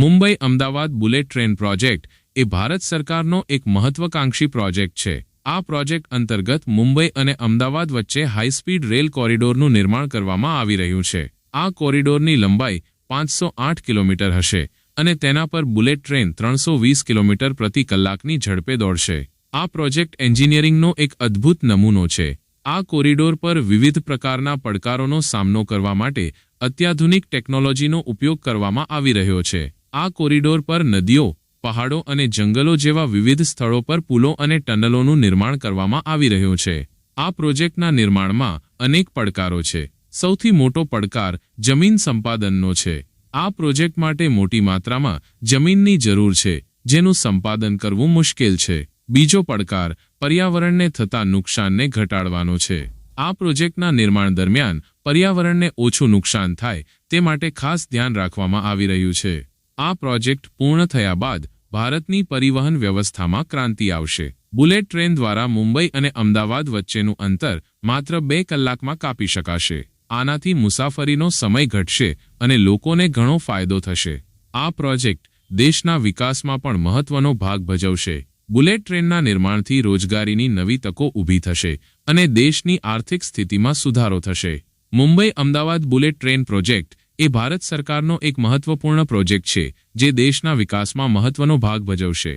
Mumbai Ahmedabad bullet train project એ ભારત સરકારનો એક મહત્વકાંક્ષી project છે. આ પ્રોજેક્ટ અંતર્ગત મુંબઈ અને અમદાવાદ વચ્ચે હાઈસ્પીડ રેલ કોરિડોરનું નિર્માણ કરવામાં આવી રહ્યું છે. આ કોરિડોરની લંબાઈ પાંચસો કિલોમીટર હશે અને તેના પર બુલેટ ટ્રેન ત્રણસો કિલોમીટર પ્રતિ કલાકની ઝડપે દોડશે. આ પ્રોજેક્ટ એન્જિનિયરિંગનો એક અદ્ભુત નમૂનો છે. આ કોરિડોર પર વિવિધ પ્રકારના પડકારોનો સામનો કરવા માટે અત્યાધુનિક ટેકનોલોજીનો ઉપયોગ કરવામાં આવી રહ્યો છે. આ કોરિડોર પર નદીઓ, પહાડો અને જંગલો જેવા વિવિધ સ્થળો પર પુલો અને ટનલોનું નિર્માણ કરવામાં આવી રહ્યું છે. આ પ્રોજેક્ટના નિર્માણમાં અનેક પડકારો છે. સૌથી મોટો પડકાર જમીન સંપાદનનો છે. આ પ્રોજેક્ટ માટે મોટી માત્રામાં જમીનની જરૂર છે, જેનું સંપાદન કરવું મુશ્કેલ છે. બીજો પડકાર પર્યાવરણને થતા નુકસાનને ઘટાડવાનો છે. આ પ્રોજેક્ટના નિર્માણ દરમિયાન પર્યાવરણને ઓછું નુકસાન થાય તે માટે ખાસ ધ્યાન રાખવામાં આવી રહ્યું છે. આ પ્રોજેક્ટ પૂર્ણ થયા બાદ ભારતની પરિવહન વ્યવસ્થામાં ક્રાંતિ આવશે. બુલેટ ટ્રેન દ્વારા મુંબઈ અને અમદાવાદ વચ્ચેનું અંતર માત્ર બે કલાકમાં કાપી શકાશે. આનાથી મુસાફરીનો સમય ઘટશે અને લોકોને ઘણો ફાયદો થશે. આ પ્રોજેક્ટ દેશના વિકાસમાં પણ મહત્વનો ભાગ ભજવશે. બુલેટ ટ્રેનના નિર્માણથી રોજગારીની નવી તકો ઊભી થશે અને દેશની આર્થિક સ્થિતિમાં સુધારો થશે. Mumbai Ahmedabad bullet train project એ ભારત સરકારનો એક મહત્વપૂર્ણ પ્રોજેક્ટ છે જે દેશના વિકાસમાં મહત્વનો ભાગ ભજવશે.